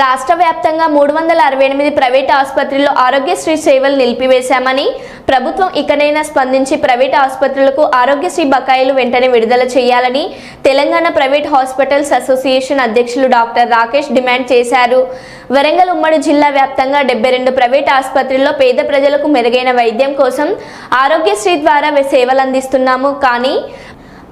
రాష్ట్ర వ్యాప్తంగా మూడు వందల అరవై ఎనిమిది ప్రైవేట్ ఆసుపత్రుల్లో ఆరోగ్యశ్రీ సేవలు నిలిపివేశామని ప్రభుత్వం ఇకనైనా స్పందించి ప్రైవేట్ ఆసుపత్రులకు ఆరోగ్యశ్రీ బకాయిలు వెంటనే విడుదల చేయాలని తెలంగాణ ప్రైవేట్ హాస్పిటల్స్ అసోసియేషన్ అధ్యక్షులు డాక్టర్ రాకేష్ డిమాండ్ చేశారు. వరంగల్ ఉమ్మడి జిల్లా వ్యాప్తంగా డెబ్బై రెండు ప్రైవేట్ ఆసుపత్రుల్లో పేద ప్రజలకు మెరుగైన వైద్యం కోసం ఆరోగ్యశ్రీ ద్వారా సేవలు అందిస్తున్నాము. కానీ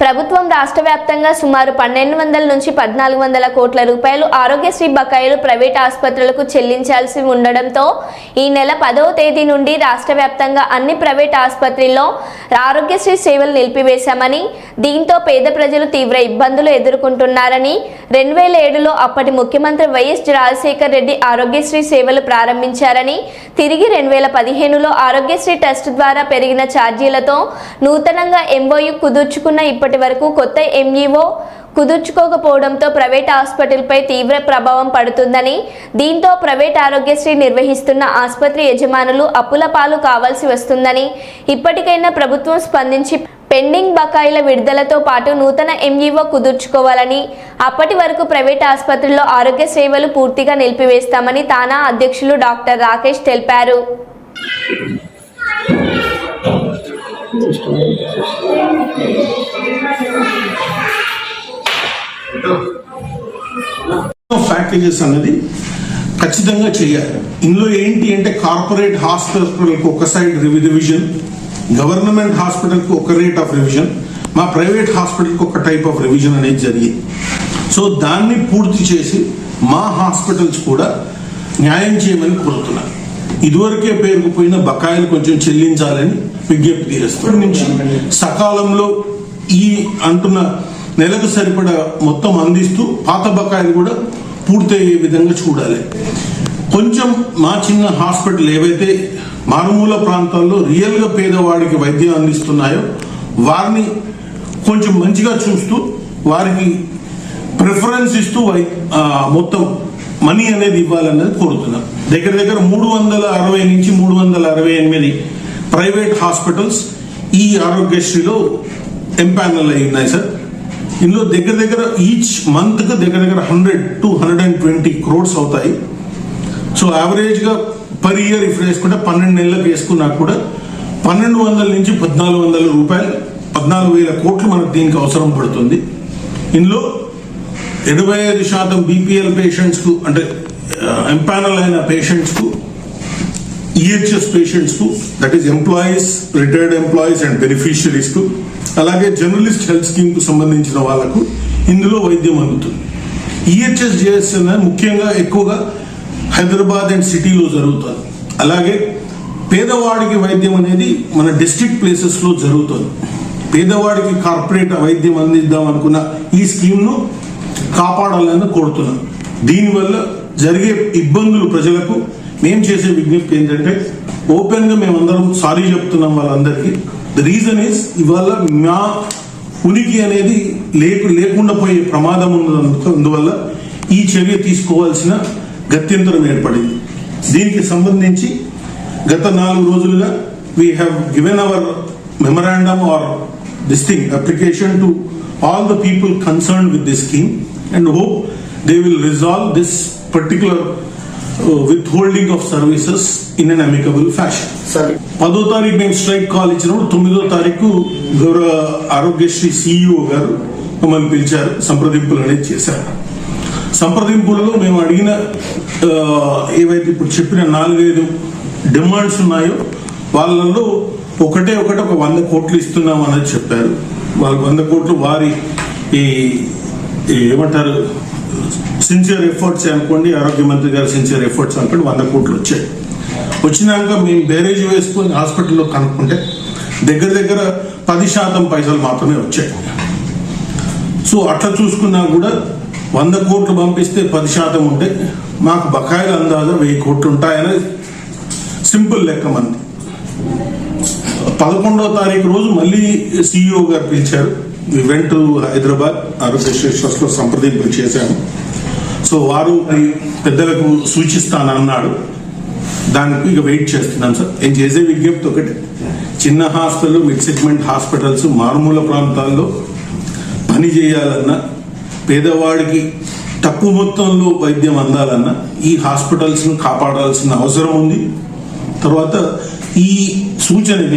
ప్రభుత్వం రాష్ట్ర వ్యాప్తంగా సుమారు పన్నెండు వందల నుంచి పద్నాలుగు వందల కోట్ల రూపాయలు ఆరోగ్యశ్రీ బకాయిలు ప్రైవేట్ ఆసుపత్రులకు చెల్లించాల్సి ఉండడంతో ఈ నెల పదవ తేదీ నుండి రాష్ట్ర వ్యాప్తంగా అన్ని ప్రైవేట్ ఆసుపత్రుల్లో ఆరోగ్యశ్రీ సేవలు నిలిపివేశామని దీంతో పేద ప్రజలు తీవ్ర ఇబ్బందులు ఎదుర్కొంటున్నారని రెండు వేల ఏడులో అప్పటి ముఖ్యమంత్రి వైఎస్ రాజశేఖర్ రెడ్డి ఆరోగ్యశ్రీ సేవలు ప్రారంభించారని తిరిగి రెండు వేల పదిహేనులో ఆరోగ్యశ్రీ టెస్ట్ ద్వారా పెరిగిన ఛార్జీలతో నూతనంగా ఎంఓయు కుదుర్చుకున్న ఇప్పటి వరకు కొత్త ఎంఈఓ కుదుర్చుకోకపోవడంతో ప్రైవేట్ హాస్పిటల్పై తీవ్ర ప్రభావం పడుతుందని దీంతో ప్రైవేట్ ఆరోగ్యశ్రీ నిర్వహిస్తున్న ఆసుపత్రి యజమానులు అప్పుల పాలు కావాల్సి వస్తుందని ఇప్పటికైనా ప్రభుత్వం స్పందించి పెండింగ్ బకాయిల విడుదలతో పాటు నూతన ఎంఈఓ కుదుర్చుకోవాలని అప్పటి వరకు ప్రైవేట్ ఆసుపత్రుల్లో ఆరోగ్య సేవలు పూర్తిగా నిలిపివేస్తామని తానా అధ్యక్షులు డాక్టర్ రాకేష్ తెలిపారు. ప్యాకేజెస్ అనేది ఖచ్చితంగా చేయాలి. ఇందులో ఏంటి అంటే కార్పొరేట్ హాస్పిటల్కి ఒక సైడ్ రివిజన్ గవర్నమెంట్ హాస్పిటల్కి ఒక రేట్ ఆఫ్ రివిజన్ మా ప్రైవేట్ హాస్పిటల్కి ఒక టైప్ ఆఫ్ రివిజన్ అనేది జరిగింది. సో దాన్ని పూర్తి చేసి మా హాస్పిటల్స్ కూడా న్యాయం చేయమని కోరుతున్నాను. ఇదివరకే పేరుకుపోయిన బకాయిలు కొంచెం చెల్లించాలని విజ్ఞప్తి చేస్తాం నుంచి సకాలంలో ఈ అంటున్న నెలకు సరిపడా మొత్తం అందిస్తూ పాత బకాయిలు కూడా పూర్తయ్యే విధంగా చూడాలి. కొంచెం మా చిన్న హాస్పిటల్ ఏవైతే మారుమూల ప్రాంతాల్లో రియల్గా పేదవాడికి వైద్యం అందిస్తున్నాయో వారిని కొంచెం మంచిగా చూస్తూ వారికి ప్రిఫరెన్స్ ఇస్తూ వై మొత్తం మనీ అనేది ఇవ్వాలన్నది కోరుతున్నాం. దగ్గర దగ్గర మూడు వందల అరవై నుంచి మూడు వందల అరవై ఎనిమిది ప్రైవేట్ హాస్పిటల్స్ ఈ ఆరోగ్యశ్రీలో ఎంపానల్ అయి ఉన్నాయి సార్. ఇందులో దగ్గర దగ్గర ఈచ్ మంత్కి దగ్గర దగ్గర hundred to hundred and twenty crores అవుతాయి. సో యావరేజ్గా పర్ ఇయర్ ఇఫ్ వేసుకుంటే పన్నెండు నెలలకు వేసుకున్నా కూడా పన్నెండు వందల నుంచి పద్నాలుగు వందల రూపాయలు పద్నాలుగు వేల కోట్లు మనకు దీనికి అవసరం పడుతుంది. ఇందులో ఎనభై ఐదు శాతం బీపీఎల్ పేషెంట్స్కు అంటే ఎంపానల్ అయిన పేషెంట్స్కు EHS పేషెంట్స్కు that is employees retired employees and బెనిఫిషియరీస్కు అలాగే జర్నలిస్ట్ హెల్త్ స్కీమ్కు సంబంధించిన వాళ్ళకు ఇందులో వైద్యం అందుతుంది. ఈహెచ్ఎస్ జేఎస్ఎన్ ముఖ్యంగా ఎక్కువగా హైదరాబాద్ అండ్ సిటీలో జరుగుతుంది. అలాగే పేదవాడికి వైద్యం అనేది మన డిస్టిక్ ప్లేసెస్లో జరుగుతుంది. పేదవాడికి కార్పొరేట్ వైద్యం అందిద్దాం అనుకున్న ఈ స్కీమ్ను కాపాడాలని కోరుతున్నాను దీనివల్ల జరిగే ఇబ్బందులు ప్రజలకు మేము చేసే విజ్ఞప్తి ఏంటంటే ఓపెన్గా మేమందరం సారీ చెప్తున్నాం వాళ్ళందరికీ. ద రీజన్ ఇస్ ఇవాళ మా ఉనికి అనేది లేకు లేకుండా పోయే ప్రమాదం ఉన్నందుకు అందువల్ల ఈ చర్య తీసుకోవాల్సిన గత్యంతరం ఏర్పడింది. దీనికి సంబంధించి గత నాలుగు రోజులుగా we have given our memorandum or this thing application to all the people concern with this scheme and hope they will resolve this particular with holding of services in an amicable fashion సరే పదో తారీఖు మేము strike call ఇచ్చినప్పుడు తొమ్మిదో తారీఖు గౌరవ Aarogyasri CEO గారు మమ్మల్ని పిలిచారు సంప్రదింపులు అనేది చేశారు. సంప్రదింపులలో మేము అడిగిన ఆ, ఏవైతే ఇప్పుడు చెప్పిన నాలుగైదు డిమాండ్స్ ఉన్నాయో వాళ్ళలో ఒకటే ఒకటి ఒక వంద కోట్లు ఇస్తున్నాం అనేది చెప్పారు. వాళ్ళు వంద కోట్లు వారి ఈ ఏమంటారు సిన్సియర్ ఎఫర్ట్స్ అనుకోండి ఆరోగ్య మంత్రి గారు సిన్సియర్ ఎఫర్ట్స్ అనుకోండి వంద కోట్లు వచ్చాయి. వచ్చినాక మేము బేరేజ్ వేసుకొని హాస్పిటల్లో కనుక్కుంటే దగ్గర దగ్గర పది శాతం పైసలు మాత్రమే వచ్చాయి. సో అట్లా చూసుకున్నా కూడా వంద కోట్లు పంపిస్తే పది శాతం ఉంటే మాకు బకాయిలు అందాజా వెయ్యి కోట్లు ఉంటాయని సింపుల్ లెక్క మంది పదకొండవ తారీఖు రోజు మళ్ళీ సిఇఓ గారు పిలిచారు. వెంట హైదరాబాద్ ఆరోగ్యశ్రీ ట్రస్ట్ సంప్రదింపులు చేశాము. సో వారు మరి పెద్దలకు సూచిస్తానన్నాడు. దానికి ఇక వెయిట్ చేస్తున్నాం సార్. నేను చేసే విజ్ఞప్తి ఒకటి. చిన్న హాస్పిటల్ మిడ్ సెగ్మెంట్ హాస్పిటల్స్ మారుమూల ప్రాంతాల్లో పని చేయాలన్నా పేదవాడికి తక్కువ మొత్తంలో వైద్యం అందాలన్నా ఈ హాస్పిటల్స్ను కాపాడాల్సిన అవసరం ఉంది. తర్వాత ఈ సూచన